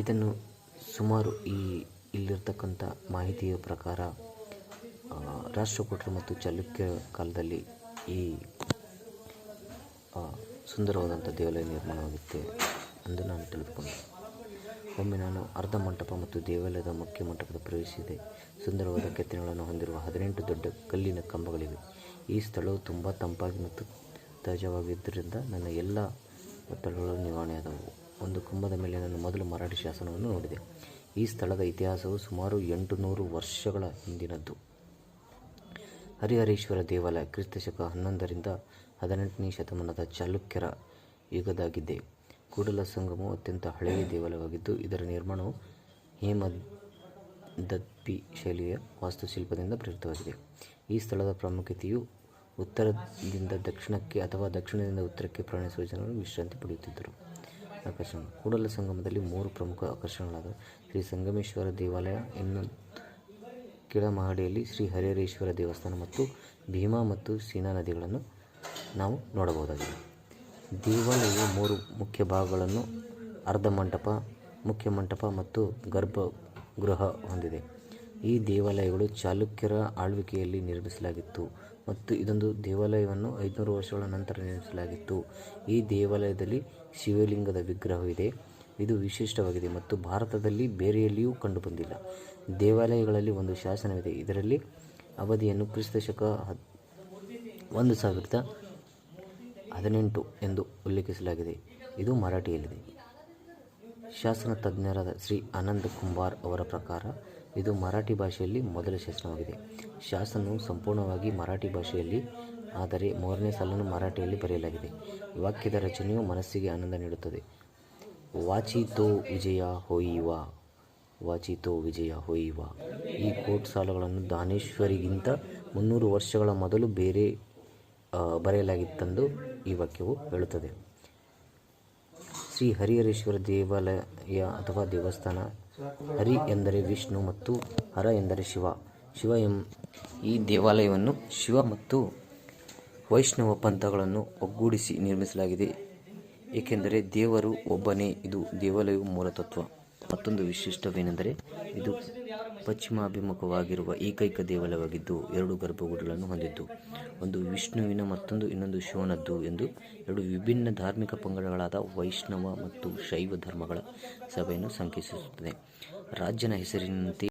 ಇದನ್ನು ಸುಮಾರು ಈ ಇಲ್ಲಿರ್ತಕ್ಕಂಥ ಮಾಹಿತಿಯ ಪ್ರಕಾರ ರಾಷ್ಟ್ರಕೂಟರು ಮತ್ತು ಚಾಲುಕ್ಯ ಕಾಲದಲ್ಲಿ ಈ ಸುಂದರವಾದಂಥ ದೇವಾಲಯ ನಿರ್ಮಾಣವಾಗುತ್ತೆ ಎಂದು ನಾನು ತಿಳಿದುಕೊಂಡೆ. ಒಮ್ಮೆ ನಾನು ಅರ್ಧ ಮಂಟಪ ಮತ್ತು ದೇವಾಲಯದ ಮುಖ್ಯ ಮಂಟಪದ ಪ್ರವೇಶಿಸಿದೆ. ಸುಂದರವಾದ ಕೆತ್ತನೆಗಳನ್ನು ಹೊಂದಿರುವ ಹದಿನೆಂಟು ದೊಡ್ಡ ಕಲ್ಲಿನ ಕಂಬಗಳಿವೆ. ಈ ಸ್ಥಳವು ತುಂಬ ತಂಪಾಗಿ ಮತ್ತು ತಾಜಾವಾಗಿದ್ದರಿಂದ ನನ್ನ ಎಲ್ಲ ಒತ್ತಡಗಳು ನಿವಾರಣೆಯಾದವು. ಒಂದು ಕಂಬದ ಮೇಲೆ ನಾನು ಮೊದಲು ಮರಾಠಿ ಶಾಸನವನ್ನು ನೋಡಿದೆ. ಈ ಸ್ಥಳದ ಇತಿಹಾಸವು ಸುಮಾರು ಎಂಟು ನೂರು ವರ್ಷಗಳ ಹಿಂದಿನದ್ದು. ಹರಿಹರೇಶ್ವರ ದೇವಾಲಯ ಕ್ರಿಸ್ತಶಕ ಹನ್ನೊಂದರಿಂದ ಹದಿನೆಂಟನೇ ಶತಮಾನದ ಚಾಲುಕ್ಯರ ಯುಗದಾಗಿದೆ ಕೂಡಲ ಸಂಗಮವು ಅತ್ಯಂತ ಹಳೆಯ ದೇವಾಲಯವಾಗಿದ್ದು, ಇದರ ನಿರ್ಮಾಣವು ಹೇಮದತ್ಪಿ ಶೈಲಿಯ ವಾಸ್ತುಶಿಲ್ಪದಿಂದ ಪ್ರೇರಿತವಾಗಿದೆ ಈ ಸ್ಥಳದ ಪ್ರಾಮುಖ್ಯತೆಯು ಉತ್ತರದಿಂದ ದಕ್ಷಿಣಕ್ಕೆ ಅಥವಾ ದಕ್ಷಿಣದಿಂದ ಉತ್ತರಕ್ಕೆ ಪ್ರಯಾಣಿಸುವ ಜನರು ವಿಶ್ರಾಂತಿ ಪಡೆಯುತ್ತಿದ್ದರು. ಆಕರ್ಷಣೆ ಕೂಡಲ ಸಂಗಮದಲ್ಲಿ ಮೂರು ಪ್ರಮುಖ ಆಕರ್ಷಣೆಗಳಾದ ಶ್ರೀ ಸಂಗಮೇಶ್ವರ ದೇವಾಲಯ, ಇನ್ನು ಕೆಳಮಹಡಿಯಲ್ಲಿ ಶ್ರೀ ಹರಿಹರೇಶ್ವರ ದೇವಸ್ಥಾನ ಮತ್ತು ಭೀಮಾ ಮತ್ತು ಸೀನಾ ನದಿಗಳನ್ನು ನಾವು ನೋಡಬಹುದಾಗಿದೆ. ದೇವಾಲಯವು ಮೂರು ಮುಖ್ಯ ಭಾಗಗಳನ್ನು ಅರ್ಧ ಮಂಟಪ, ಮುಖ್ಯ ಮಂಟಪ ಮತ್ತು ಗರ್ಭಗೃಹ ಹೊಂದಿದೆ. ಈ ದೇವಾಲಯಗಳು ಚಾಲುಕ್ಯರ ಆಳ್ವಿಕೆಯಲ್ಲಿ ನಿರ್ಮಿಸಲಾಗಿತ್ತು. ಮತ್ತು ಇದೊಂದು ದೇವಾಲಯವನ್ನು ಐದುನೂರು ವರ್ಷಗಳ ನಂತರ ನಿರ್ಮಿಸಲಾಗಿತ್ತು. ಈ ದೇವಾಲಯದಲ್ಲಿ ಶಿವಲಿಂಗದ ವಿಗ್ರಹವಿದೆ. ಇದು ವಿಶಿಷ್ಟವಾಗಿದೆ ಮತ್ತು ಭಾರತದಲ್ಲಿ ಬೇರೆಯಲ್ಲಿಯೂ ಕಂಡುಬಂದಿಲ್ಲ. ದೇವಾಲಯಗಳಲ್ಲಿ ಒಂದು ಶಾಸನವಿದೆ. ಇದರಲ್ಲಿ ಅವಧಿಯನ್ನು ಕ್ರಿಸ್ತ ಶಕ ಒಂದು ಸಾವಿರದ ಹದಿನೆಂಟು ಎಂದು ಉಲ್ಲೇಖಿಸಲಾಗಿದೆ. ಇದು ಮರಾಠಿಯಲ್ಲಿದೆ. ಶಾಸನ ತಜ್ಞರಾದ ಶ್ರೀ ಆನಂದ್ ಕುಂಬಾರ್ ಅವರ ಪ್ರಕಾರ ಇದು ಮರಾಠಿ ಭಾಷೆಯಲ್ಲಿ ಮೊದಲ ಶಾಸನವಾಗಿದೆ. ಶಾಸನವು ಸಂಪೂರ್ಣವಾಗಿ ಮರಾಠಿ ಭಾಷೆಯಲ್ಲಿ, ಆದರೆ ಮೂರನೇ ಸಾಲನ್ನು ಮರಾಠಿಯಲ್ಲಿ ಬರೆಯಲಾಗಿದೆ. ವಾಕ್ಯದ ರಚನೆಯು ಮನಸ್ಸಿಗೆ ಆನಂದ ನೀಡುತ್ತದೆ. ವಾಚಿತೋ ವಿಜಯ ಹೊಯ್ಯುವ ವಾಚಿತೋ ವಿಜಯ ಹೊಯ್ಯುವ ಈ ಕೋಟ್ ಸಾಲಗಳನ್ನು ದಾನೇಶ್ವರಿಗಿಂತ ಮುನ್ನೂರು ವರ್ಷಗಳ ಮೊದಲು ಬೇರೆ ಬರೆಯಲಾಗಿತ್ತೆಂದು ಈ ವಾಕ್ಯವು ಹೇಳುತ್ತದೆ. ಶ್ರೀ ಹರಿಹರೇಶ್ವರ ದೇವಾಲಯ ಅಥವಾ ದೇವಸ್ಥಾನ ಹರಿ ಎಂದರೆ ವಿಷ್ಣು ಮತ್ತು ಹರ ಎಂದರೆ ಶಿವ. ಶಿವ ಎಂ ಈ ದೇವಾಲಯವನ್ನು ಶಿವ ಮತ್ತು ವೈಷ್ಣವ ಪಂಥಗಳನ್ನು ಒಗ್ಗೂಡಿಸಿ ನಿರ್ಮಿಸಲಾಗಿದೆ. ಏಕೆಂದರೆ ದೇವರು ಒಬ್ಬನೇ, ಇದು ದೇವಾಲಯವು ಮೂಲತತ್ವ ಮತ್ತೊಂದು ವಿಶಿಷ್ಟವೇನೆಂದರೆ, ಇದು ಪಶ್ಚಿಮಾಭಿಮುಖವಾಗಿರುವ ಏಕೈಕ ದೇವಾಲಯವಾಗಿದ್ದು, ಎರಡು ಗರ್ಭಗುಡಿಗಳನ್ನು ಹೊಂದಿದ್ದು. ಒಂದು ವಿಷ್ಣುವಿನ ಮತ್ತೊಂದು ಇನ್ನೊಂದು ಶಿವನದ್ದು ಎಂದು ಎರಡು ವಿಭಿನ್ನ ಧಾರ್ಮಿಕ ಪಂಗಡಗಳಾದ ವೈಷ್ಣವ ಮತ್ತು ಶೈವ ಧರ್ಮಗಳ ಸಭೆಯನ್ನು ಸಂಕೇತಿಸುತ್ತದೆ. ರಾಜ್ಯನ ಹೆಸರಿನಂತೆ